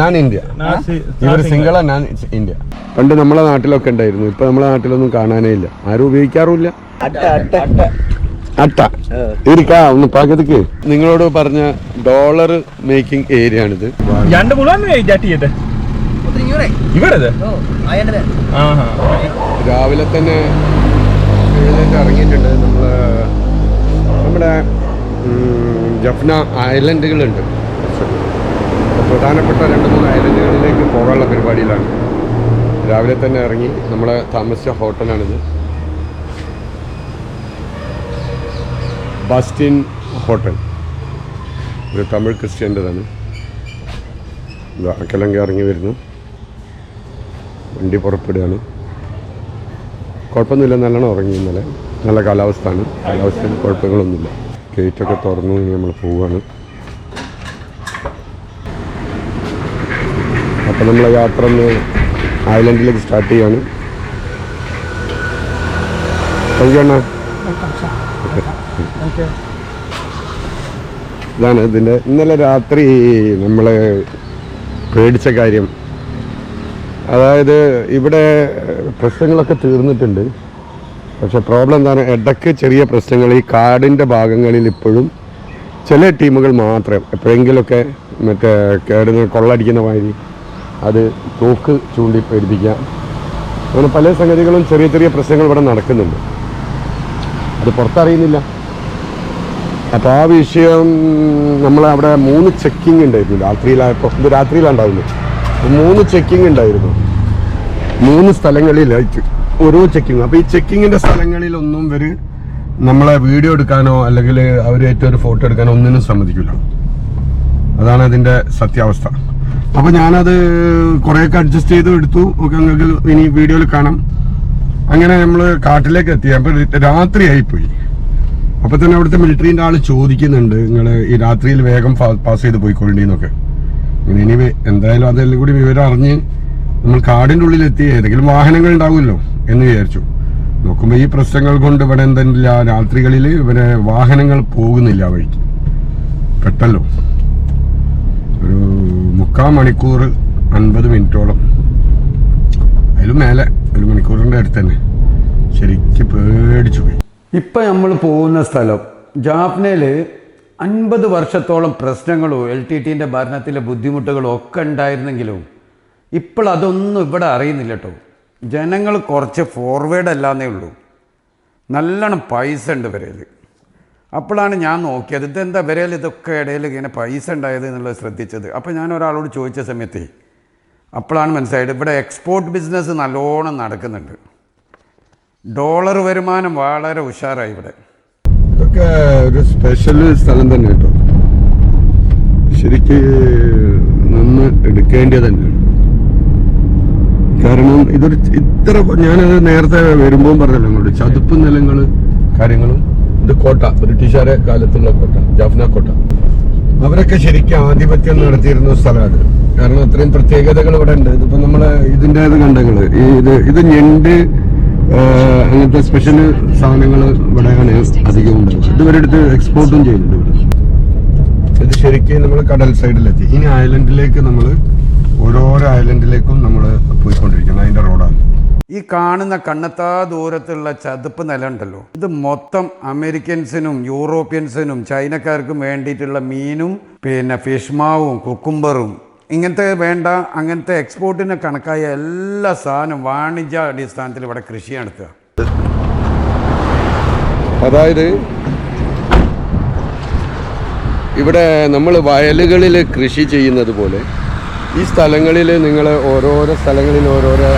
ഞാൻ ഇന്ത്യ. ഇവർ ഞാൻ ഇന്ത്യ. പണ്ട് നമ്മളെ നാട്ടിലൊക്കെ ഉണ്ടായിരുന്നു. ഇപ്പൊ നമ്മളെ നാട്ടിലൊന്നും കാണാനേ ഇല്ല. ആരും ഉപയോഗിക്കാറുമില്ല. അട്ട ഇരിക്കാ ഒന്ന് പാകത്തേക്ക്. നിങ്ങളോട് പറഞ്ഞ ഡോളർ മേക്കിംഗ് ഏരിയ ആണിത് രാവിലെ തന്നെ ഇറങ്ങിയിട്ടുണ്ട് നമ്മൾ നമ്മുടെ ജഫ്ന ഐലൻഡുകളുണ്ട് അപ്പോൾ പ്രധാനപ്പെട്ട രണ്ട് മൂന്ന് ഐലൻഡുകളിലേക്ക് പോകാനുള്ള പരിപാടിയിലാണ്. രാവിലെ തന്നെ ഇറങ്ങി നമ്മളെ താമസിച്ച ഹോട്ടലാണിത്. ബസ്റ്റിൻ ഹോട്ടൽ. ഒരു തമിഴ് ക്രിസ്ത്യന്റെതാണ്. അക്കലങ്ക ഇറങ്ങി വരുന്നു. വണ്ടി പുറപ്പെടുകയാണ്. കുഴപ്പമൊന്നുമില്ല നല്ലോണം ഉറങ്ങി ഇന്നലെ. നല്ല കാലാവസ്ഥയാണ്. കാലാവസ്ഥയിൽ കുഴപ്പങ്ങളൊന്നുമില്ല. ഗേറ്റൊക്കെ തുറന്നു നമ്മൾ പോവുകയാണ്. അപ്പം നമ്മൾ യാത്ര ഒന്ന് ഐലൻഡിലേക്ക് സ്റ്റാർട്ട് ചെയ്യാണ്. കഴിക്കണ്ണ ഇതാണ് ഇതിന്റെ ഇന്നലെ രാത്രി നമ്മൾ പേടിച്ച കാര്യം. അതായത് ഇവിടെ പ്രശ്നങ്ങളൊക്കെ തീർന്നിട്ടുണ്ട്. പക്ഷെ പ്രോബ്ലം എന്താണ്? ഇടയ്ക്ക് ചെറിയ പ്രശ്നങ്ങൾ ഈ കാടിന്റെ ഭാഗങ്ങളിൽ ഇപ്പോഴും ചില ടീമുകൾ മാത്രം എപ്പോഴെങ്കിലുമൊക്കെ മറ്റേ കേടുന്ന കൊള്ളടിക്കുന്ന മാതിരി അത് തോക്ക് ചൂണ്ടി പേടിപ്പിക്കാം. അങ്ങനെ പല സംഗതികളും ചെറിയ ചെറിയ പ്രശ്നങ്ങൾ ഇവിടെ നടക്കുന്നുണ്ട്. അത് പുറത്തറിയുന്നില്ല. അപ്പോൾ ആ വിഷയം നമ്മൾ അവിടെ മൂന്ന് ചെക്കിംഗ് ഉണ്ടായിരുന്നു. രാത്രിയിലായപ്പോൾ ഇത് രാത്രിയിലാണ്ടാവുന്നു. മൂന്ന് ചെക്കിംഗ് ഉണ്ടായിരുന്നു. മൂന്ന് സ്ഥലങ്ങളിലായിട്ട് ഓരോ ചെക്കിംഗ് അപ്പോൾ ഈ ചെക്കിങ്ങിന്റെ സ്ഥലങ്ങളിലൊന്നും ഇവർ നമ്മളെ വീഡിയോ എടുക്കാനോ അല്ലെങ്കിൽ അവരേറ്റൊരു ഫോട്ടോ എടുക്കാനോ ഒന്നിനും സമ്മതിക്കില്ല അതാണ് അതിന്റെ സത്യാവസ്ഥ. അപ്പോൾ ഞാനത് കുറേയൊക്കെ അഡ്ജസ്റ്റ് ചെയ്തു എടുത്തു. ഒക്കെ നിങ്ങൾക്ക് ഇനി വീഡിയോയിൽ കാണാം. അങ്ങനെ നമ്മൾ കാട്ടിലേക്ക് എത്തി. അപ്പോൾ രാത്രിയായിപ്പോയി. അപ്പൊ തന്നെ അവിടുത്തെ മിലിറ്ററിന്റെ ആൾ ചോദിക്കുന്നുണ്ട്. നിങ്ങൾ ഈ രാത്രിയിൽ വേഗം പാസ് ചെയ്ത് പോയിക്കൊള്ളീന്നൊക്കെ ഇങ്ങനെ ഇനി വേ- എന്തായാലും അതെല്ലാം കൂടി വിവരം അറിഞ്ഞ് നമ്മൾ കാടിന്റെ ഉള്ളിലെത്തി. ഏതെങ്കിലും വാഹനങ്ങൾ ഉണ്ടാവുമല്ലോ എന്ന് വിചാരിച്ചു. നോക്കുമ്പോൾ ഈ പ്രശ്നങ്ങൾ കൊണ്ട് ഇവിടെ എന്തെന്നില്ല രാത്രികളിൽ ഇവരെ വാഹനങ്ങൾ പോകുന്നില്ല വഴിക്ക്. പെട്ടല്ലോ. ഒരു മുക്കാൽ മണിക്കൂർ അൻപത് മിനിറ്റോളം. അതിലും മേലെ ഒരു മണിക്കൂറിന്റെ അടുത്ത് തന്നെ. ശരിക്കും പേടിച്ചു പോയി. ഇപ്പം നമ്മൾ പോകുന്ന സ്ഥലം ജാഫ്നയിൽ അൻപത് വർഷത്തോളം പ്രശ്നങ്ങളോ എൽ ടി ടിന്റെ ഭരണത്തിലെ ബുദ്ധിമുട്ടുകളും ഒക്കെ ഉണ്ടായിരുന്നെങ്കിലും ഇപ്പോൾ അതൊന്നും ഇവിടെ അറിയുന്നില്ല കേട്ടോ. ജനങ്ങൾ കുറച്ച് ഫോർവേഡ് അല്ലാന്നേ ഉള്ളൂ. നല്ലോണം പൈസ ഉണ്ട് വരയിൽ അപ്പോഴാണ് ഞാൻ നോക്കിയത് ഇതെന്താ വരയിൽ ഇതൊക്കെ ഇടയിൽ ഇങ്ങനെ പൈസ ഉണ്ടായത് എന്നുള്ളത് ശ്രദ്ധിച്ചത്. അപ്പോൾ ഞാൻ ഒരാളോട് ചോദിച്ച സമയത്ത് അപ്പോഴാണ് മനസ്സിലായത് ഇവിടെ എക്സ്പോർട്ട് ബിസിനസ് നല്ലോണം നടക്കുന്നുണ്ട്. ഡോളർ വരുമാനം വളരെ ഉഷാറായി ഇവിടെ. ഇതൊക്കെ ഒരു സ്പെഷ്യൽ സ്ഥലം തന്നെ കേട്ടോ. ശരിക്ക് നന്ന് എടുക്കേണ്ടത് തന്നെയാണ് കാരണം ഇതൊരു ഇത്ര ഞാനത് നേരത്തെ വരുമ്പോൾ പറഞ്ഞല്ലോ അങ്ങോട്ട് ചതുപ്പ് നിലങ്ങൾ കാര്യങ്ങളും. ഇത് കോട്ട ബ്രിട്ടീഷുകാരെ കാലത്തുള്ള കോട്ട ജാഫ്ന കോട്ട. അവരൊക്കെ ശരിക്കും ആധിപത്യം നടത്തിയിരുന്ന സ്ഥലമാണ്. കാരണം അത്രയും പ്രത്യേകതകൾ ഇവിടെ ഉണ്ട്. ഇതിപ്പോ നമ്മൾ ഇതിന്റെത് കണ്ടങ്ങൾ. ഈ ഇത് ഇത് ഞണ്ട് അങ്ങനത്തെ സ്പെഷ്യൽ സാധനങ്ങൾ ഇവിടെയാണ് അധികം ഉണ്ടാവുക ഇത് ഇവരെടുത്ത് എക്സ്പോർട്ടും ചെയ്യുന്നുണ്ട് ഇത് ശരിക്കും നമ്മൾ കടൽ സൈഡിലെത്തി ഇനി ഐലൻഡിലേക്ക് നമ്മൾ ഓരോരോ ഐലൻഡിലേക്കും നമ്മൾ പോയിക്കൊണ്ടിരിക്കണം. അതിന്റെ റോഡാണ് ഈ കാണുന്ന കണ്ണെത്താ ദൂരത്തുള്ള ചതുപ്പ് നില ഉണ്ടല്ലോ ഇത് മൊത്തം അമേരിക്കൻസിനും യൂറോപ്യൻസിനും ചൈനക്കാർക്കും വേണ്ടിയിട്ടുള്ള മീനും പിന്നെ ഫിഷ് മാവും കുക്കുംബറും ഇങ്ങനത്തെ വേണ്ട അങ്ങനത്തെ എക്സ്പോർട്ടിന് കണക്കായ എല്ലാ സാധനവും വാണിജ്യ അടിസ്ഥാനത്തിൽ ഇവിടെ കൃഷി നടത്തുക. അതായത് ഇവിടെ നമ്മൾ വയലുകളിൽ കൃഷി ചെയ്യുന്നത് പോലെ ഈ സ്ഥലങ്ങളിൽ നിങ്ങൾ ഓരോരോ സ്ഥലങ്ങളിൽ ഓരോരോ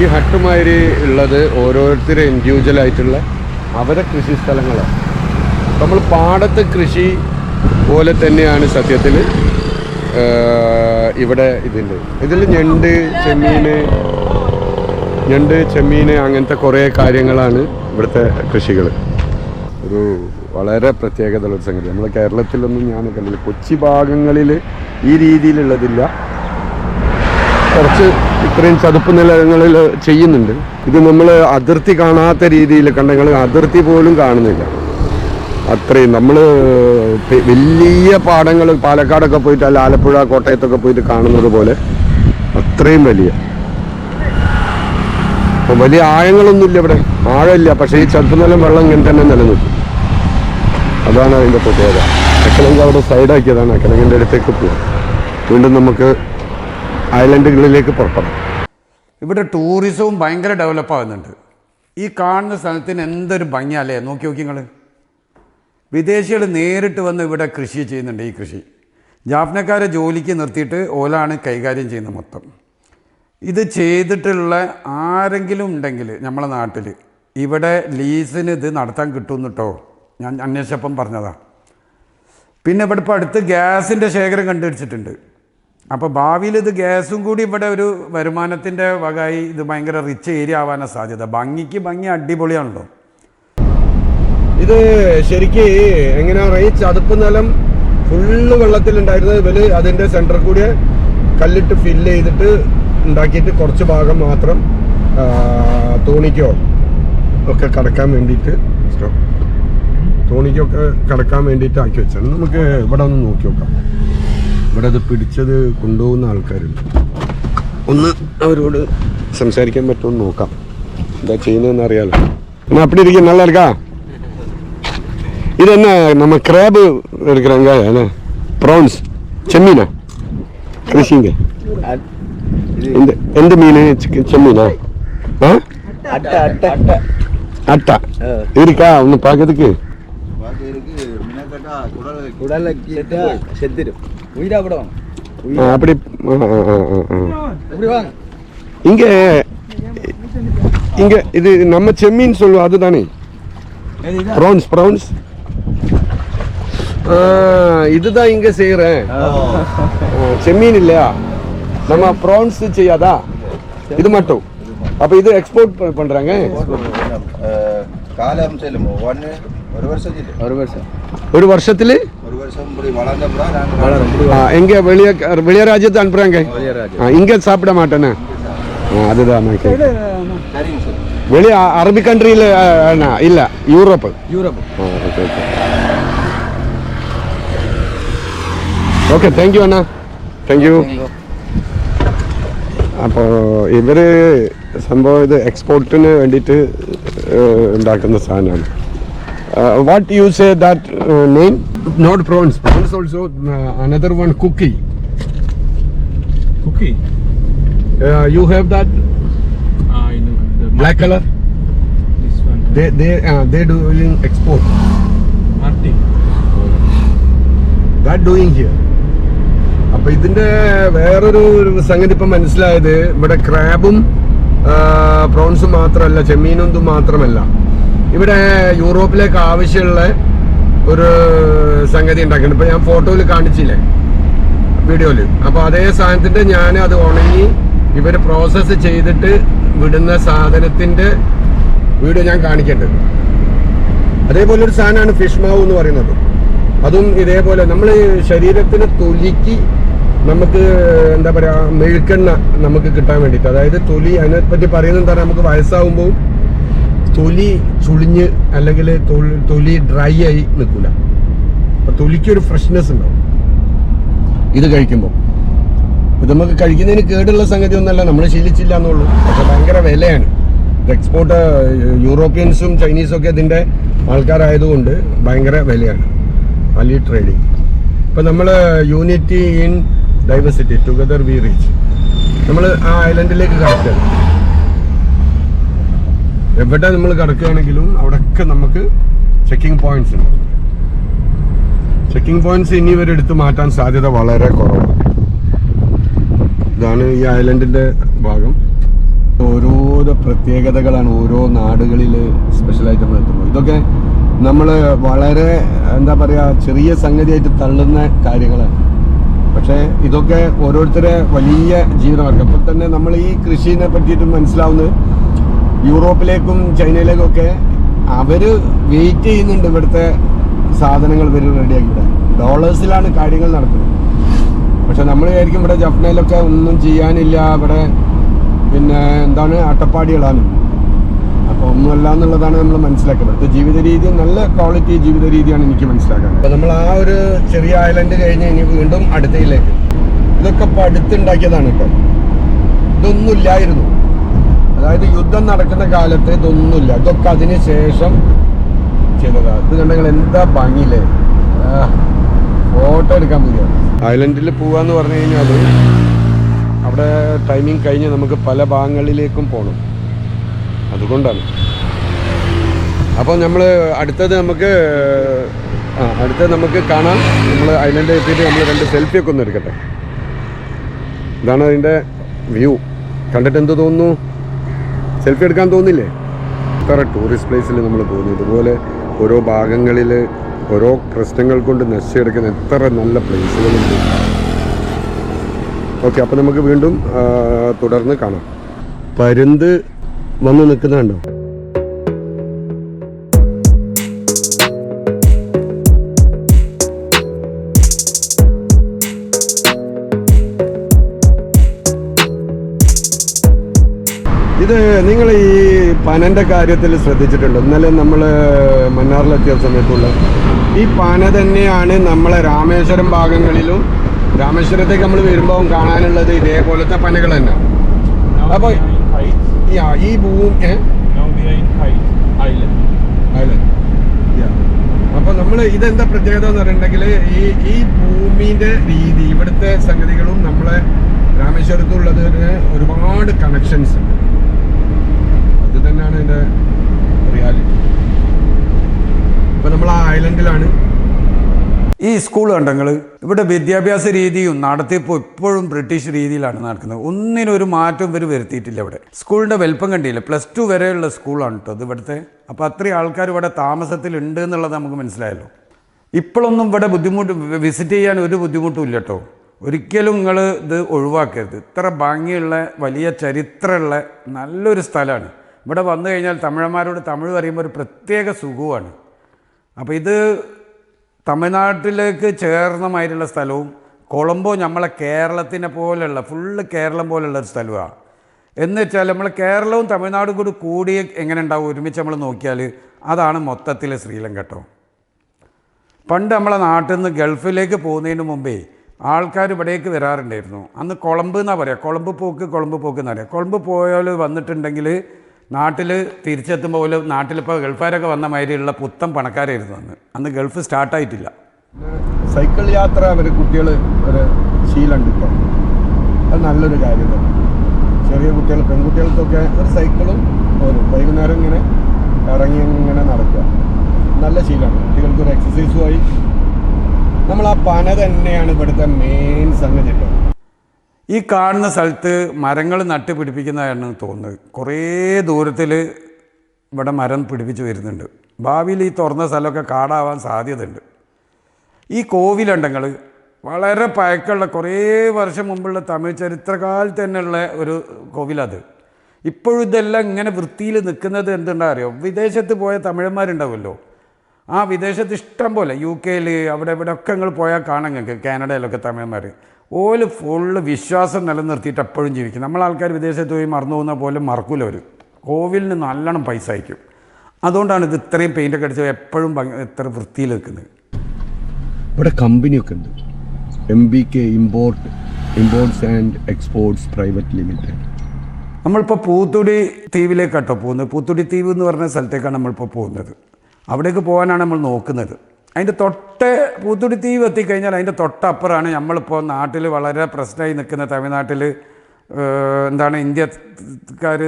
ഈ ഹട്ടുമാതിരി ഉള്ളത് ഓരോരുത്തരും ഇൻഡിവിജ്വൽ ആയിട്ടുള്ള അവരെ കൃഷി സ്ഥലങ്ങളാണ്. നമ്മൾ പാടത്ത് കൃഷി പോലെ തന്നെയാണ് സത്യത്തിൽ ഇവിടെ ഇതിന്റെ. ഇതിൽ ഞണ്ട് ചെമ്മീൻ ഞണ്ട് ചെമ്മീൻ അങ്ങനത്തെ കുറേ കാര്യങ്ങളാണ് ഇവിടുത്തെ കൃഷികൾ ഒരു വളരെ പ്രത്യേകതയുള്ള സംഗതി. നമ്മൾ കേരളത്തിലൊന്നും ഞാൻ കണ്ടില്ല കൊച്ചി ഭാഗങ്ങളിൽ ഈ രീതിയിലുള്ളതില്ല. കുറച്ച് ഇത്രയും ചതുപ്പ് നിലങ്ങളിൽ ചെയ്യുന്നുണ്ട്. ഇത് നമ്മൾ അതിർത്തി കാണാത്ത രീതിയിൽ കണ്ടങ്ങൾ അതിർത്തി പോലും കാണുന്നില്ല. അത്രയും നമ്മൾ വലിയ പാടങ്ങൾ പാലക്കാടൊക്കെ പോയിട്ട് അല്ല ആലപ്പുഴ കോട്ടയത്തൊക്കെ പോയിട്ട് കാണുന്നത് പോലെ അത്രയും വലിയ. അപ്പൊ വലിയ ആഴങ്ങളൊന്നുമില്ല ഇവിടെ. ആഴമില്ല. പക്ഷേ ഈ ചതുപ്പ് നിലം വെള്ളം ഇങ്ങനെ തന്നെ നിലനിൽക്കും. അതാണ് അതിന്റെ പ്രത്യേകത. അക്കലങ്ക് അവിടെ സൈഡാക്കിയതാണ് അക്കലങ്കിന്റെ അടുത്തേക്ക് പോവാം. വീണ്ടും നമുക്ക് ഐലൻഡുകളിലേക്ക് പുറപ്പെടും ഇവിടെ ടൂറിസവും ഭയങ്കര ഡെവലപ്പ് ആകുന്നുണ്ട് ഈ കാണുന്ന സ്ഥലത്തിന് എന്തൊരു ഭംഗിയല്ലേ നോക്കി നോക്കി നിങ്ങൾ വിദേശികൾ നേരിട്ട് വന്ന് ഇവിടെ കൃഷി ചെയ്യുന്നുണ്ട് ഈ കൃഷി. ജാഫ്നക്കാരെ ജോലിക്ക് നിർത്തിയിട്ട് ഓലാണ് കൈകാര്യം ചെയ്യുന്നത് മൊത്തം. ഇത് ചെയ്തിട്ടുള്ള ആരെങ്കിലും ഉണ്ടെങ്കിൽ നമ്മളെ നാട്ടിൽ ഇവിടെ ലീസിന് ഇത് നടത്താൻ കിട്ടും കേട്ടോ ഞാൻ അന്വേഷിച്ചപ്പം പറഞ്ഞതാണ് പിന്നെ ഇവിടെ ഇപ്പോൾ അടുത്ത് ഗ്യാസിന്റെ ശേഖരം കണ്ടുപിടിച്ചിട്ടുണ്ട്. അപ്പോൾ ഭാവിയിൽ ഇത് ഗ്യാസും കൂടി ഇവിടെ ഒരു വരുമാനത്തിന്റെ വകയായി ഇത് ഭയങ്കര റിച്ച് ഏരിയ ആവാനാണ് സാധ്യത. ഭംഗിക്ക് ഭംഗി അടിപൊളിയാണല്ലോ. ഇത് ശരിക്ക് എങ്ങനെയാ ഈ ചതുപ്പ് നിലം ഫുള്ള് വെള്ളത്തിലുണ്ടായിരുന്നത് ഇവർ അതിന്റെ സെന്റർ കൂടി കല്ലിട്ട് ഫില്ല് ചെയ്തിട്ട് ഉണ്ടാക്കിയിട്ട് കുറച്ച് ഭാഗം മാത്രം തോണിക്കോ ഒക്കെ കടക്കാൻ വേണ്ടിയിട്ട്. തോണിക്കൊക്കെ കടക്കാൻ വേണ്ടിയിട്ട് ആക്കി വെച്ചാൽ നമുക്ക് ഇവിടെ ഒന്ന് നോക്കി നോക്കാം. ഇവിടെ അത് പിടിച്ചത് കൊണ്ടുപോകുന്ന ആൾക്കാരുണ്ട് ഒന്ന് അവരോട് സംസാരിക്കാൻ പറ്റുമെന്ന് നോക്കാം എന്താ ചെയ്യുന്നതെന്ന് അറിയാലോ എന്നാ അപ്പടി ഇരിക്കും നല്ല இருக்கா இது என்ன நம்ம கிராப் இருக்கிறாங்க என்ன ப்ரான்ஸ் செம்மீனா கிருஷிங்க இந்த எந்த மீன் சிக்க- செம்மீனா ஆ അട്ട അട്ട അട്ട அட்டா இருக்கா ஒன்று பார்க்கறதுக்கு കുടല செத்துரும் உயிரா படம். அப்படி இங்க இங்க இது நம்ம செம்மீன் சொல்லுவோம் அதுதானே? ப்ரௌன்ஸ் ப்ரௌன்ஸ் இதுதான் இங்க செய்யறேன் செம்மீன் இல்லையா? நம்ம ப்ரௌன்ஸ் செய்யாதா? இது மட்டும். அப்ப இது எக்ஸ்போர்ட் பண்றாங்க? காலம் ஒரு வருஷத்துல. ஒரு வருஷம். ஒரு வருஷத்துல? எங்கே வெளியே வெளியே ராஜ்யத்தை அனுப்புகிறாங்க இங்கே சாப்பிட மாட்டேண்ணே அதுதான் வெளியே அரபிக் கண்ட்ரியில் இல்லை Europe Europe okay okay okay thank you Anna. Thank you അപ്പോൾ ഇവർ സംഭവം ഇത് എക്സ്പോർട്ടിന് വേണ്ടിയിട്ട് ഉണ്ടാക്കുന്ന സാധനമാണ് what you say that name not prawns prawns also another one cookie Cookie. You have that Ah, I know. The black colour This one. They they they doing export Marty. That doing here അപ്പൊ ഇതിന്റെ വേറൊരു സംഗതി ഇപ്പൊ മനസ്സിലായത് ഇവിടെ ക്രാബും പ്രോൺസും മാത്രമല്ല ചെമ്മീനും ഇതും മാത്രമല്ല ഇവിടെ യൂറോപ്പിലേക്ക് ആവശ്യമുള്ള ഒരു സംഗതി ഉണ്ടാക്കുന്നുണ്ട് ഇപ്പൊ ഞാൻ ഫോട്ടോയിൽ കാണിച്ചില്ലേ? വീഡിയോയിൽ. അപ്പൊ അതേ സാധനത്തിന്റെ ഞാൻ അത് ഉണങ്ങി ഇവർ പ്രോസസ്സ് ചെയ്തിട്ട് വിടുന്ന സാധനത്തിന്റെ വീഡിയോ ഞാൻ കാണിക്കേണ്ടത് അതേപോലെ ഒരു സാധനമാണ് ഫിഷ് മാവ് എന്ന് പറയുന്നത്. അതും ഇതേപോലെ നമ്മൾ ശരീരത്തിന് തൊലിക്ക് നമുക്ക് എന്താ പറയുക മെഴുക്കെണ്ണ നമുക്ക് കിട്ടാൻ വേണ്ടിയിട്ട്. അതായത് തൊലി അതിനെ പറ്റി പറയുന്നത് എന്താ നമുക്ക് വയസ്സാവുമ്പോൾ തൊലി ചുളിഞ്ഞ് അല്ലെങ്കിൽ തൊലി- ഡ്രൈ ആയി നിൽക്കില്ല അപ്പൊ തൊലിക്ക് ഒരു ഫ്രഷ്നെസ് ഉണ്ടാവും. ഇത് കഴിക്കുമ്പോൾ ഇത് നമുക്ക് കഴിക്കുന്നതിന് കേടുള്ള സംഗതി ഒന്നല്ല നമ്മൾ ശീലിച്ചില്ല എന്നുള്ളൂ. പക്ഷെ ഭയങ്കര വിലയാണ്. എക്സ്പോർട്ട് യൂറോപ്യൻസും ചൈനീസും ഒക്കെ ഇതിന്റെ ആൾക്കാരായതുകൊണ്ട് ഭയങ്കര വിലയാണ്. വലിയ ട്രേഡിങ് ഇപ്പം നമ്മൾ unity in diversity together we reach നമ്മൾ ആ ഐലൻഡിലേക്ക് കടക്കുകയാണ്. എവിടെ നമ്മൾ കിടക്കുകയാണെങ്കിലും അവിടെയൊക്കെ നമുക്ക് ചെക്കിംഗ് പോയിന്റ്സ് ഉണ്ട്. ചെക്കിംഗ് പോയിന്റ്സ് ഇനി ഇവർ എടുത്തു മാറ്റാൻ സാധ്യത വളരെ കുറവാണ്. ഇതാണ് ഈ ഐലൻഡിന്റെ ഭാഗം. ഓരോരോ പ്രത്യേകതകളാണ് ഓരോ നാടുകളിൽ സ്പെഷ്യലായിട്ട് നമ്മൾ എത്തുമ്പോൾ ഇതൊക്കെ നമ്മൾ വളരെ എന്താ പറയുക ചെറിയ സംഗതിയായിട്ട് തള്ളുന്ന കാര്യങ്ങളാണ്. പക്ഷേ ഇതൊക്കെ ഓരോരുത്തരെ വലിയ ജീവനമാർക്കും അപ്പോൾ തന്നെ നമ്മൾ ഈ കൃഷിനെ പറ്റിയിട്ട് മനസ്സിലാവുന്നത് യൂറോപ്പിലേക്കും ചൈനയിലേക്കും ഒക്കെ അവർ വെയിറ്റ് ചെയ്യുന്നുണ്ട് ഇവിടുത്തെ സാധനങ്ങൾ ഇവർ റെഡിയാക്കി വിടാൻ ഡോളേഴ്സിലാണ് കാര്യങ്ങൾ നടക്കുന്നത്. പക്ഷെ നമ്മൾ വിചാരിക്കും ഇവിടെ ജഫ്നയിലൊക്കെ ഒന്നും ചെയ്യാനില്ല ഇവിടെ പിന്നെ എന്താണ് അട്ടപ്പാടികളാണ് അപ്പോൾ ഒന്നുമല്ല എന്നുള്ളതാണ് നമ്മൾ മനസ്സിലാക്കുന്നത് ഇത് ജീവിത രീതി നല്ല ക്വാളിറ്റി ജീവിത രീതിയാണ് എനിക്ക് മനസ്സിലാക്കുന്നത് അപ്പോൾ നമ്മൾ ആ ഒരു ചെറിയ ഐലൻഡ് കഴിഞ്ഞ് ഇനി വീണ്ടും അടുത്തയിലേക്ക്. ഇതൊക്കെ ഇപ്പോൾ അടുത്തുണ്ടാക്കിയതാണ് കേട്ടോ. ഇതൊന്നും ഇല്ലായിരുന്നു അതായത് യുദ്ധം നടക്കുന്ന കാലത്ത് ഇതൊന്നുമില്ല. ഇതൊക്കെ അതിന് ശേഷം ചെയ്തതാണ് ഇത് കണ്ടെങ്കിൽ എന്താ ഭംഗിയില്ലേ? ഫോട്ടോ എടുക്കാൻ പോയി ഐലൻഡിൽ പോവാന്ന് പറഞ്ഞു കഴിഞ്ഞാൽ അവിടെ ടൈമിംഗ് കഴിഞ്ഞ് നമുക്ക് പല ഭാഗങ്ങളിലേക്കും പോകണം അതുകൊണ്ടാണ്. അപ്പോൾ നമ്മൾ അടുത്തത് നമുക്ക് ആ അടുത്തത് നമുക്ക് കാണാം. നമ്മൾ ഐലൻഡ് എത്തിയിട്ട് നമ്മൾ രണ്ട് സെൽഫി ഒക്കെ ഒന്ന് എടുക്കട്ടെ. ഇതാണ് അതിന്റെ വ്യൂ കണ്ടിട്ട് എന്ത് തോന്നുന്നു? സെൽഫി എടുക്കാൻ തോന്നില്ലേ? ഇത്ര ടൂറിസ്റ്റ് പ്ലേസിൽ നമ്മൾ പോകുന്നു. ഇതുപോലെ ഓരോ ഭാഗങ്ങളിൽ ഓരോ പ്രശ്നങ്ങൾ കൊണ്ട് നശിച്ചെടുക്കുന്ന എത്ര നല്ല പ്ലേസുകളുണ്ട് ഓക്കെ അപ്പോൾ നമുക്ക് വീണ്ടും തുടർന്ന് കാണാം. പരുന്ത് വന്ന് നിൽക്കുന്നുണ്ടോ? നിങ്ങൾ ഈ പനന്റെ കാര്യത്തിൽ ശ്രദ്ധിച്ചിട്ടുണ്ട് ഇന്നലെ നമ്മൾ മന്നാറിലെത്തിയ സമയത്തുള്ള ഈ പന തന്നെയാണ് നമ്മളെ രാമേശ്വരം ഭാഗങ്ങളിലും രാമേശ്വരത്തേക്ക് നമ്മൾ വരുമ്പോൾ കാണാനുള്ളത് ഇതേപോലത്തെ പനകൾ തന്നെ അപ്പൊ ഈ ഭൂമി ഏ? Now we are in Heights Island. Island. Yeah. അപ്പൊ നമ്മൾ ഇതെന്താ പ്രത്യേകത എന്ന് പറഞ്ഞിട്ടുണ്ടെങ്കിൽ ഈ ഈ ഭൂമിന്റെ രീതി ഇവിടുത്തെ സംഗതികളും നമ്മളെ രാമേശ്വരത്തുള്ളതിന് ഒരുപാട് കണക്ഷൻസ് ഉണ്ട് തന്നെയാണ് അതിന്റെ റിയാലിറ്റി ഇപ്പം നമ്മൾ ആ ഐലൻഡിലാണ് ഈ സ്കൂൾ കണ്ടങ്ങൾ ഇവിടെ വിദ്യാഭ്യാസ രീതിയും നടത്തിപ്പോൾ ഇപ്പോഴും ബ്രിട്ടീഷ് രീതിയിലാണ് നടക്കുന്നത്. ഒന്നിനും ഒരു മാറ്റം ഇവർ വരുത്തിയിട്ടില്ല ഇവിടെ. സ്കൂളിന്റെ വലിപ്പം കണ്ടില്ല? പ്ലസ് ടു വരെയുള്ള സ്കൂളാണ് കേട്ടോ അത് ഇവിടുത്തെ. അപ്പോൾ അത്രയും ആൾക്കാർ ഇവിടെ താമസത്തിലുണ്ട് എന്നുള്ളത് നമുക്ക് മനസ്സിലായല്ലോ. ഇപ്പോഴൊന്നും ഇവിടെ ബുദ്ധിമുട്ട് വിസിറ്റ് ചെയ്യാൻ ഒരു ബുദ്ധിമുട്ടും ഇല്ല കേട്ടോ ഒരിക്കലും നിങ്ങൾ ഇത് ഒഴിവാക്കരുത്. ഇത്ര ഭംഗിയുള്ള വലിയ ചരിത്രമുള്ള നല്ലൊരു സ്ഥലമാണ്. ഇവിടെ വന്നു കഴിഞ്ഞാൽ തമിഴന്മാരോട് തമിഴ് പറയുമ്പോൾ ഒരു പ്രത്യേക സുഖമാണ് അപ്പോൾ ഇത് തമിഴ്നാട്ടിലേക്ക് ചേർന്നമായിട്ടുള്ള സ്ഥലവും കൊളംബോ നമ്മളെ കേരളത്തിനെ പോലെയുള്ള ഫുള്ള് കേരളം പോലെയുള്ള ഒരു സ്ഥലമാണ് എന്ന് വെച്ചാൽ നമ്മൾ കേരളവും തമിഴ്നാടും കൂടി കൂടി എങ്ങനെ ഉണ്ടാവും? ഒരുമിച്ച് നമ്മൾ നോക്കിയാൽ അതാണ് മൊത്തത്തിൽ ശ്രീലങ്കട്ടോ പണ്ട് നമ്മളെ നാട്ടിൽ നിന്ന് ഗൾഫിലേക്ക് പോകുന്നതിന് മുമ്പേ ആൾക്കാർ ഇവിടേക്ക് വരാറുണ്ടായിരുന്നു. അന്ന് കൊളമ്പ് എന്നാണ് പറയുക കൊളമ്പ് പോക്ക് കൊളമ്പ് പോക്ക് എന്ന് പറയുക കൊളമ്പ് പോയാൽ വന്നിട്ടുണ്ടെങ്കിൽ നാട്ടിൽ തിരിച്ചെത്തുമ്പോൾ പോലും നാട്ടിലിപ്പോൾ ഗൾഫുകാരൊക്കെ വന്ന മാതിരിയുള്ള പുത്തൻ പണക്കാരായിരുന്നു അന്ന്. അന്ന് ഗൾഫ് സ്റ്റാർട്ടായിട്ടില്ല. സൈക്കിൾ യാത്ര അവർ കുട്ടികൾ ഒരു ശീലമുണ്ട് ഇപ്പം. അത് നല്ലൊരു കാര്യം തന്നെ. ചെറിയ കുട്ടികൾ പെൺകുട്ടികൾക്കൊക്കെ ഒരു സൈക്കിളും ഒരു വൈകുന്നേരം ഇങ്ങനെ ഇറങ്ങി ഇങ്ങനെ നടക്കുക. നല്ല ശീലമാണ്. കുട്ടികൾക്ക് ഒരു എക്സസൈസുമായി നമ്മൾ ആ പന തന്നെയാണ് ഇവിടുത്തെ മെയിൻ സംഗതി ഈ കാണുന്ന സ്ഥലത്ത് മരങ്ങൾ നട്ട് പിടിപ്പിക്കുന്നതാണ് തോന്നുന്നത്. കുറേ ദൂരത്തിൽ ഇവിടെ മരം പിടിപ്പിച്ച് വരുന്നുണ്ട്. ഭാവിയിൽ ഈ തുറന്ന സ്ഥലമൊക്കെ കാടാവാൻ സാധ്യതയുണ്ട്. ഈ കോവിലുണ്ടെങ്കിൽ വളരെ പഴക്കമുള്ള കുറേ വർഷം മുമ്പുള്ള തമിഴ് ചരിത്രകാലത്ത് തന്നെയുള്ള ഒരു കോവിലത്. ഇപ്പോഴും ഇതെല്ലാം ഇങ്ങനെ വൃത്തിയിൽ നിൽക്കുന്നത് എന്തുണ്ടാ അറിയോ? വിദേശത്ത് പോയ തമിഴന്മാരുണ്ടാവുമല്ലോ. ആ വിദേശത്ത് ഇഷ്ടം പോലെ യു കെയിൽ അവിടെ ഇവിടെ ഒക്കെ നിങ്ങൾ പോയാൽ കാണാൻ നിങ്ങൾക്ക് കാനഡയിലൊക്കെ തമിഴന്മാർ. ഓൽ ഫുള്ള് വിശ്വാസം നിലനിർത്തിയിട്ട് എപ്പോഴും ജീവിക്കും. നമ്മൾ ആൾക്കാർ വിദേശത്ത് പോയി മറന്നു പോകുന്ന പോലെ മറക്കൂല അവർ കോവിലിന് നല്ലോണം പൈസ അയക്കും. അതുകൊണ്ടാണ് ഇത് ഇത്രയും പെയിന്റൊക്കെ അടിച്ച് എപ്പോഴും ഇത്ര വൃത്തിയിൽ നിൽക്കുന്നത്. ഇവിടെ കമ്പനിയൊക്കെ ഉണ്ട്. M B K import imports and exports private limited നമ്മളിപ്പോൾ പൂത്തുടി ദ്വീപിലേക്കാട്ടോ പോകുന്നത്. പൂത്തുടി ദ്വീപ് എന്ന് പറഞ്ഞ സ്ഥലത്തേക്കാണ് നമ്മളിപ്പോൾ പോകുന്നത്. അവിടേക്ക് പോകാനാണ് നമ്മൾ നോക്കുന്നത്. അതിന്റെ തൊട്ട് പൂത്തുടി തീ എത്തിക്കഴിഞ്ഞാൽ അതിന്റെ തൊട്ടപ്പുറമാണ് നമ്മളിപ്പോൾ നാട്ടിൽ വളരെ പ്രശ്നമായി നിൽക്കുന്ന തമിഴ്നാട്ടിൽ എന്താണ് ഇന്ത്യക്കാർ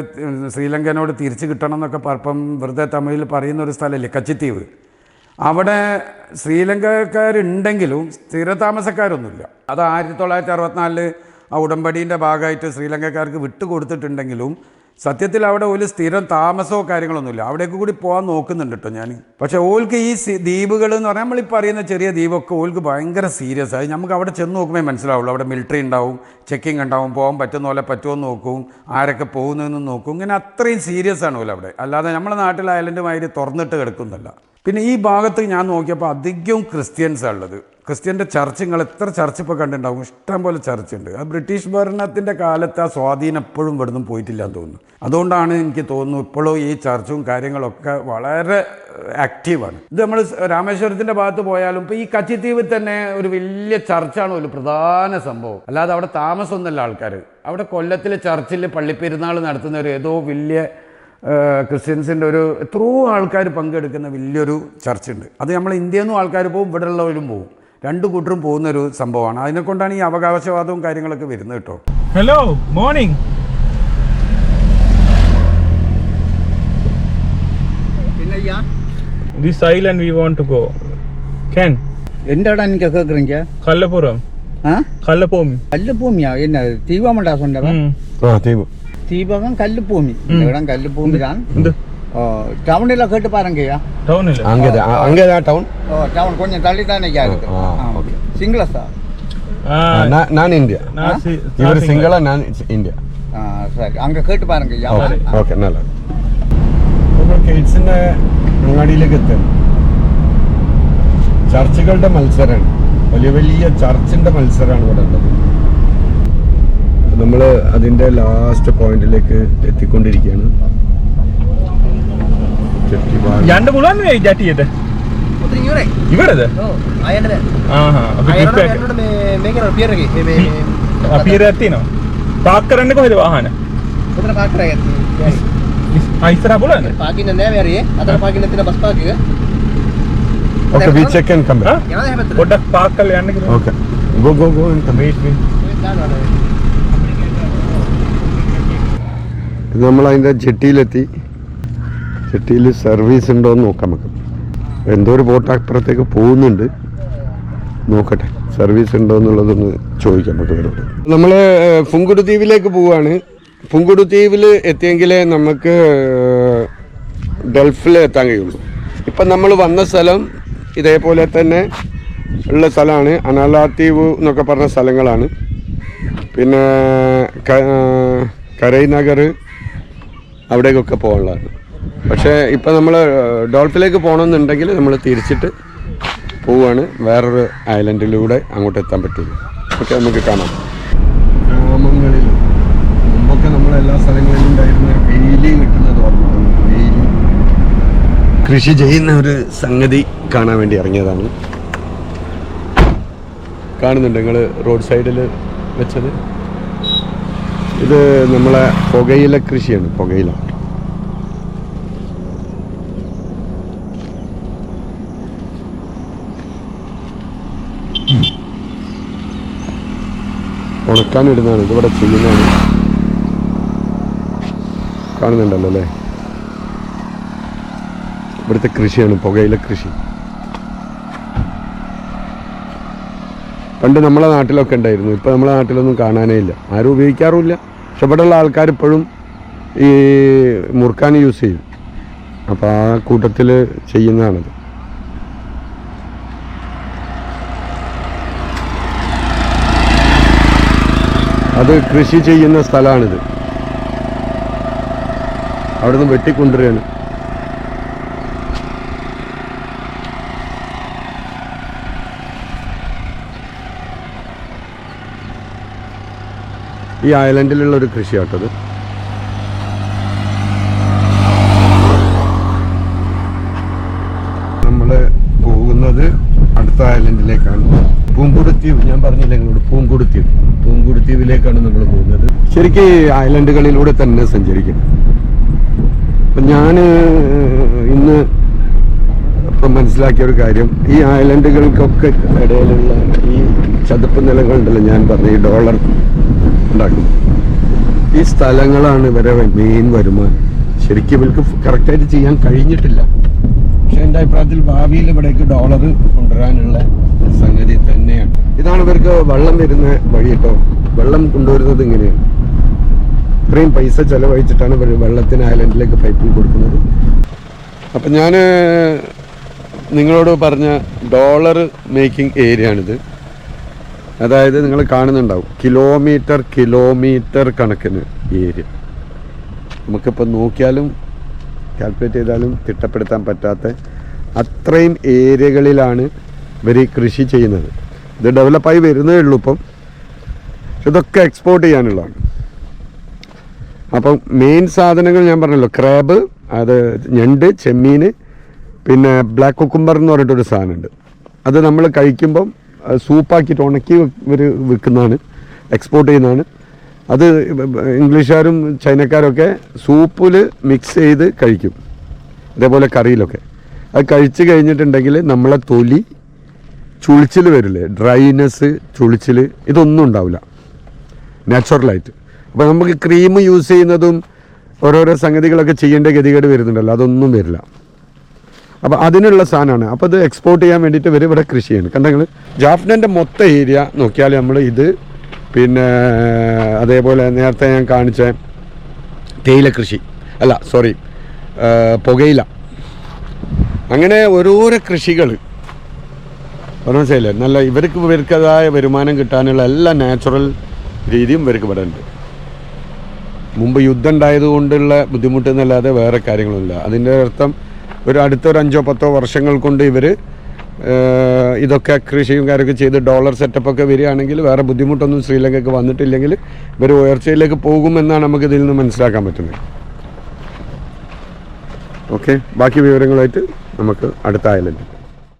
ശ്രീലങ്കനോട് തിരിച്ചു കിട്ടണം എന്നൊക്കെ പറപ്പം വെറുതെ തമിഴിൽ പറയുന്ന ഒരു സ്ഥലമില്ലേ കച്ചിത്തീവ്. അവിടെ ശ്രീലങ്കക്കാരുണ്ടെങ്കിലും സ്ഥിരതാമസക്കാരൊന്നുമില്ല. അത് ആയിരത്തി തൊള്ളായിരത്തി അറുപത്തിനാലിൽ ആ ഉടമ്പടീന്റെ ഭാഗമായിട്ട് ശ്രീലങ്കക്കാർക്ക് വിട്ടുകൊടുത്തിട്ടുണ്ടെങ്കിലും സത്യത്തിൽ അവിടെ ഒരു സ്ഥിരം താമസമോ കാര്യങ്ങളൊന്നുമില്ല. അവിടേക്ക് കൂടി പോകാൻ നോക്കുന്നുണ്ട് കേട്ടോ ഞാൻ പക്ഷേ ഓൽക്ക് ഈ ദ്വീപുകൾ എന്ന് പറഞ്ഞാൽ നമ്മളിപ്പോൾ അറിയുന്ന ചെറിയ ദ്വീപൊക്കെ ഓൽക്ക് ഭയങ്കര സീരിയസ്. ആയി നമുക്ക് അവിടെ ചെന്ന് നോക്കുമ്പോൾ മനസ്സിലാവുള്ളൂ. അവിടെ മിലിറ്ററി ഉണ്ടാവും ചെക്കിംഗ് ഉണ്ടാവും പോകാൻ പറ്റുന്ന പോലെ പറ്റുമോ നോക്കും ആരൊക്കെ പോകുന്നതെന്ന് നോക്കും. ഇങ്ങനെ അത്രയും സീരിയസ് ആണ് ഓല അവിടെ. അല്ലാതെ നമ്മുടെ നാട്ടിൽ ഐലൻഡ് മാതിരി തുറന്നിട്ട് കിടക്കുന്നല്ല. പിന്നെ ഈ ഭാഗത്ത് ഞാൻ നോക്കിയപ്പോൾ അധികവും ക്രിസ്ത്യൻസാണ് ഉള്ളത്. ക്രിസ്ത്യന്റെ ചർച്ച് നിങ്ങൾ എത്ര ചർച്ച് ഇപ്പോൾ ഇഷ്ടം പോലെ ചർച്ച് ഉണ്ട്. ആ ബ്രിട്ടീഷ് ഭരണത്തിന്റെ കാലത്ത് ആ സ്വാധീനം എപ്പോഴും ഇവിടുന്ന് പോയിട്ടില്ല എന്ന് തോന്നുന്നു. അതുകൊണ്ടാണ് എനിക്ക് തോന്നുന്നു ഇപ്പോഴും ഈ ചർച്ചും കാര്യങ്ങളൊക്കെ വളരെ ആക്റ്റീവാണ്. ഇത് നമ്മൾ രാമേശ്വരത്തിന്റെ ഭാഗത്ത് പോയാലും ഇപ്പോൾ ഈ കച്ചിത്തീവിൽ തന്നെ ഒരു വലിയ ചർച്ചാണ് ഒരു പ്രധാന സംഭവം. അല്ലാതെ അവിടെ താമസമൊന്നുമല്ല ആൾക്കാർ അവിടെ കൊല്ലത്തിലെ ചർച്ചിൽ പള്ളിപ്പെരുന്നാൾ നടത്തുന്ന ഒരു ഏതോ വലിയ ക്രിസ്ത്യൻസിന്റെ ഒരു എത്രയോ ആൾക്കാർ പങ്കെടുക്കുന്ന വലിയൊരു ചർച്ചുണ്ട് അത് നമ്മൾ ഇന്ത്യയിൽ നിന്നും ആൾക്കാർ പോകും ഇവിടെ ഉള്ളവരും പോകും. രണ്ട് കൂട്ടരും പോകുന്നൊരു സംഭവമാണ്. അതിനെക്കൊണ്ടാണ് ഈ അവകാശവാദവും കാര്യങ്ങളൊക്കെ വരുന്നത് കേട്ടോ. Hello morning This Kallappuram. കല്ലപ്പോമി കല്ലപ്പോമിയാ എന്നാ തീവാമണ്ടാ ആ തീവ് தீபகம் கல்லு பூமி இந்த இடம் கல்லு பூமி தான் இந்த டவுனில் கேட்டு பாருங்கய்யா town இல்ல അങ്ങേതാ അങ്ങേതാ ടൗൺ ஓ டவுன் கொஞ்சம் தள்ளி தானே இருக்கு ஆ, ஆ, ஓகே. சிங்களஸா Ah, ഞാൻ ഇന്ത്യ நான் si- ഇവർ நான் സിംഗിള ഞാൻ ഇന്ത്യ ஆ சரி அங்கே கேட்டு பாருங்கய்யா ഓക്കെ ஆ. ഓക്കെ നല്ല നമ്മൾ കേറ്റ്സിന്റെ അങ്ങാടിയിലേക്ക് എത്തും ചർച്ചുകളുടെ മത്സരമാണ് വലിയ വലിയ ചർച്ചിന്റെ മത്സരമാണ് ഇവിടെ ഉള്ളത് നമ്മൾ അതിന്റെ ലാസ്റ്റ് പോയിന്റിലേക്ക് എത്തിക്കൊണ്ടിരിക്കുകയാണ് ചുറ്റിപാട് යන්න පුළුවන් මේ ජැටියට උතරින් ඉවරයි. ඉවරද ඔව්. ආයෙත් බෑ. ආහා අපි ආයෙත් trip එක යනකොට මේ මේකේ නෝ පියර් එකේ මේ මේ අපි ඉරක් තියෙනවා පාක් කරන්න කොහෙද වාහන උතන පාක් කරලා යන්නේ. ආ ඉස්සරහ පුළුවන්ද පාකින්න නෑ මේ හරියේ. අතන පාකින්න තියෙන බස් පාක් එක. Okay we check and come ආ? යනවා හැබැයි. පොඩ්ඩක් පාක් කරලා යන්න කියලා okay go go go and come wait wait നമ്മൾ അതിന്റെ ജെട്ടിയിലെത്തി. ജെട്ടിയിൽ സർവീസ് ഉണ്ടോ എന്ന് നോക്കാം നമുക്ക്. എന്തോ ഒരു ബോട്ട് അപ്പുറത്തേക്ക് പോകുന്നുണ്ട്. നോക്കട്ടെ സർവീസ് ഉണ്ടോ എന്നുള്ളതൊന്ന് ചോദിക്കാം നമുക്ക് ഇവരോട് നമ്മൾ പുങ്കുടു ദ്വീപിലേക്ക് പോവുകയാണ് പുങ്കുടു ദ്വീപിൽ എത്തിയെങ്കിലേ നമുക്ക് ഗൾഫിൽ എത്താൻ കഴിയുള്ളൂ. ഇപ്പം നമ്മൾ വന്ന സ്ഥലം ഇതേപോലെ തന്നെ ഉള്ള സ്ഥലമാണ്. അനാലാത്തീവ് എന്നൊക്കെ പറഞ്ഞ സ്ഥലങ്ങളാണ്. പിന്നെ കരൈനഗർ കരൈ നഗർ അവിടേക്കൊക്കെ പോകാനുള്ളതാണ് പക്ഷേ ഇപ്പം നമ്മൾ ഡോൾഫിലേക്ക് പോകണമെന്നുണ്ടെങ്കിൽ നമ്മൾ തിരിച്ചിട്ട് പോവുകയാണ് വേറൊരു ഐലൻഡിലൂടെ അങ്ങോട്ട് എത്താൻ പറ്റുള്ളൂ. ഓക്കെ നമുക്ക് കാണാം. ഗ്രാമങ്ങളിൽ മുമ്പൊക്കെ നമ്മൾ എല്ലാ സ്ഥലങ്ങളിലും ഉണ്ടായിരുന്ന വെയിലി കിട്ടുന്നത് ഓർമ്മ വെയിലി കൃഷി ചെയ്യുന്ന ഒരു സംഗതി കാണാൻ വേണ്ടി ഇറങ്ങിയതാണ്. കാണുന്നുണ്ട്. നിങ്ങൾ റോഡ് സൈഡിൽ വെച്ചത്? ഇത് നമ്മളെ പുകയില കൃഷിയാണ് പുകയില. ഉണക്കാൻ ഉണക്കാനിടുന്നതാണ് ഇതിവിടെ ചെയ്യുന്നതാണ്. കാണുന്നുണ്ടല്ലോ അല്ലേ? ഇവിടുത്തെ കൃഷിയാണ് പുകയില കൃഷി. പണ്ട് നമ്മളെ നാട്ടിലൊക്കെ ഉണ്ടായിരുന്നു. ഇപ്പോൾ നമ്മളെ നാട്ടിലൊന്നും കാണാനേ ഇല്ല. ആരും ഉപയോഗിക്കാറുമില്ല. പക്ഷെ ഇവിടെയുള്ള ആൾക്കാർ ഇപ്പോഴും ഈ മുറുക്കാൻ യൂസ് ചെയ്യും. അപ്പോൾ ആ കൂട്ടത്തിൽ ചെയ്യുന്നതാണത്. അത് കൃഷി ചെയ്യുന്ന സ്ഥലമാണിത് അവിടുന്ന് വെട്ടിക്കൊണ്ടുവരികയാണ്. ഈ ഐലൻഡിലുള്ള ഒരു കൃഷിയാട്ടത്. നമ്മൾ പോകുന്നത് അടുത്ത ഐലൻഡിലേക്കാണ്. പൂങ്കുടുത്തീവ് ഞാൻ പറഞ്ഞില്ല നിങ്ങളോട് പൂങ്കുടുത്തീവ്. പൂങ്കുടുത്തീവിലേക്കാണ് നമ്മൾ പോകുന്നത്. ശരിക്കും ഐലൻഡുകളിലൂടെ തന്നെ സഞ്ചരിക്കണം. അപ്പം ഞാൻ ഇന്ന് ഇപ്പം മനസ്സിലാക്കിയ ഒരു കാര്യം ഈ ഐലൻഡുകൾക്കൊക്കെ ഇടയിലുള്ള ഈ ചതുപ്പ് നിലകളുണ്ടല്ലോ ഞാൻ പറഞ്ഞ ഈ ഡോളർ ഉണ്ടാക്കുന്നത് ഈ സ്ഥലങ്ങളാണ് ഇവരെ മെയിൻ വരുമാനം. ശരിക്കും ഇവർക്ക് കറക്റ്റായിട്ട് ചെയ്യാൻ കഴിഞ്ഞിട്ടില്ല. പക്ഷെ എന്റെ അഭിപ്രായത്തിൽ ഭാവിയിൽ ഇവിടേക്ക് ഡോളർ കൊണ്ടുവരാനുള്ള സംഗതി തന്നെയാണ്. ഇതാണ് ഇവർക്ക് വെള്ളം വരുന്ന വഴി കേട്ടോ വെള്ളം കൊണ്ടുവരുന്നത് ഇങ്ങനെയാണ്. ഇത്രയും പൈസ ചെലവഴിച്ചിട്ടാണ് ഇവർ വെള്ളത്തിന് ഐലൻഡിലേക്ക് പൈപ്പിൽ കൊടുക്കുന്നത്. അപ്പം ഞാൻ നിങ്ങളോട് പറഞ്ഞ ഡോളർ മേക്കിംഗ് ഏരിയ ആണിത്. അതായത് നിങ്ങൾ കാണുന്നുണ്ടാവും. കിലോമീറ്റർ കിലോമീറ്റർ കണക്കിന് ഏരിയ. നമുക്കിപ്പോൾ നോക്കിയാലും കാൽക്കുലേറ്റ് ചെയ്താലും തിട്ടപ്പെടുത്താൻ പറ്റാത്ത അത്രയും ഏരിയകളിലാണ് ഇവർ കൃഷി ചെയ്യുന്നത്. ഇത് ഡെവലപ്പായി വരുന്നേ ഉള്ളൂ ഇപ്പം. ഇതൊക്കെ എക്സ്പോർട്ട് ചെയ്യാനുള്ളതാണ്. അപ്പം മെയിൻ സാധനങ്ങൾ ഞാൻ പറഞ്ഞല്ലോ. ക്രാബ് അത് ഞണ്ട് ചെമ്മീൻ പിന്നെ ബ്ലാക്ക് കുക്കുംബർ എന്ന് പറഞ്ഞിട്ടൊരു സാധനമുണ്ട്. അത് നമ്മൾ കഴിക്കുമ്പം സൂപ്പാക്കിയിട്ട് ഉണക്കി ഇവർ വിൽക്കുന്നതാണ് എക്സ്പോർട്ട് ചെയ്യുന്നതാണ്. അത് ഇംഗ്ലീഷുകാരും ചൈനക്കാരൊക്കെ സൂപ്പിൽ മിക്സ് ചെയ്ത് കഴിക്കും ഇതേപോലെ കറിയിലൊക്കെ. അത് കഴിച്ച് കഴിഞ്ഞിട്ടുണ്ടെങ്കിൽ നമ്മളെ തൊലി ചുളിച്ചിൽ വരില്ലേ ഡ്രൈനെസ് ചുളിച്ചിൽ ഇതൊന്നും ഉണ്ടാവില്ല. നാച്ചുറലായിട്ട് അപ്പോൾ നമുക്ക് ക്രീം യൂസ് ചെയ്യുന്നതും ഓരോരോ സംഗതികളൊക്കെ ചെയ്യേണ്ട ഗതികേട് വരുന്നുണ്ടല്ലോ അതൊന്നും വരില്ല. അപ്പോൾ അതിനുള്ള സാധനമാണ്. അപ്പോൾ ഇത് എക്സ്പോർട്ട് ചെയ്യാൻ വേണ്ടിയിട്ട് ഇവർ ഇവിടെ കൃഷി ചെയ്യുന്നത് കണ്ടെങ്കിൽ ജാഫ്നന്റെ മൊത്തം ഏരിയ നോക്കിയാൽ നമ്മൾ ഇത് പിന്നെ അതേപോലെ നേരത്തെ ഞാൻ കാണിച്ച തേയില കൃഷി അല്ല സോറി പുകയില. അങ്ങനെ ഓരോരോ കൃഷികൾ മനസ്സിലായില്ലേ? നല്ല ഇവർക്ക് ഇവർക്കതായ വരുമാനം കിട്ടാനുള്ള എല്ലാ നാച്ചുറൽ രീതിയും ഇവർക്ക് ഇവിടെ ഉണ്ട്. മുമ്പ് യുദ്ധം ഉണ്ടായതുകൊണ്ടുള്ള കൊണ്ടുള്ള ബുദ്ധിമുട്ടെന്നല്ലാതെ വേറെ കാര്യങ്ങളൊന്നുമില്ല. അതിന്റെ അർത്ഥം ഒരു അടുത്തൊരു അഞ്ചോ പത്തോ വർഷങ്ങൾ കൊണ്ട് ഇവർ ഇതൊക്കെ കൃഷിയും കാര്യമൊക്കെ ചെയ്ത് ഡോളർ സെറ്റപ്പൊക്കെ വരികയാണെങ്കിൽ വേറെ ബുദ്ധിമുട്ടൊന്നും ശ്രീലങ്കയ്ക്ക് വന്നിട്ടില്ലെങ്കിൽ ഇവർ ഉയർച്ചയിലേക്ക് പോകുമെന്നാണ് നമുക്ക് ഇതിൽ നിന്ന് മനസ്സിലാക്കാൻ പറ്റുന്നത്. ഓക്കെ ബാക്കി വിവരങ്ങളായിട്ട് നമുക്ക് അടുത്ത ഐലൻഡ്